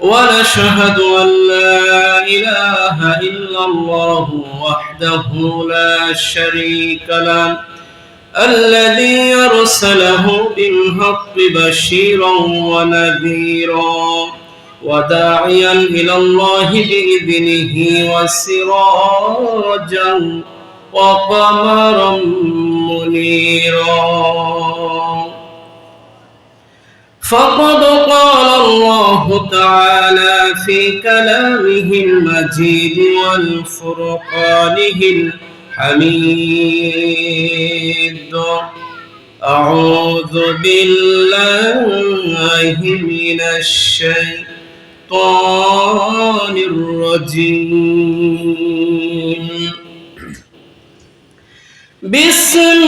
ونشهد أن لا إله إلا الله وحده لا شريك له الذي يرسله بالحق بشيرا ونذيرا وداعيا إلى الله بإذنه وسراجا وقمرا منيرا فقد قال الله تعالى في كلامه المجيد والفرقانه الحميد أعوذ بالله من الشيطان الرجيم بسم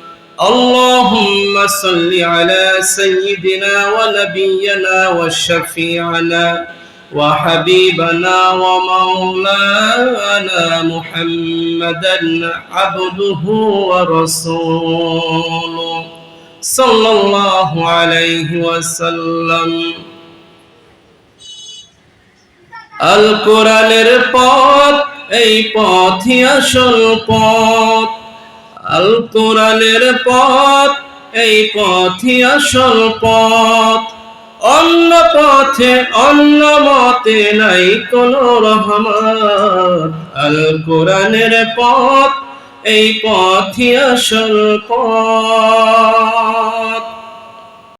اللهم صل على سيدنا ونبينا وشفيعنا وحبيبنا ومولانا محمدا عبده ورسوله صلى الله عليه وسلم আল কোরআনের পথ এই পথই আসল পথ আল কোরআনের পথ, এই পথই আসল পথ। অন্য পথে, অন্য মতে নাই কোন রহমত। আল কোরআনের পথ, এই পথই আসল পথ।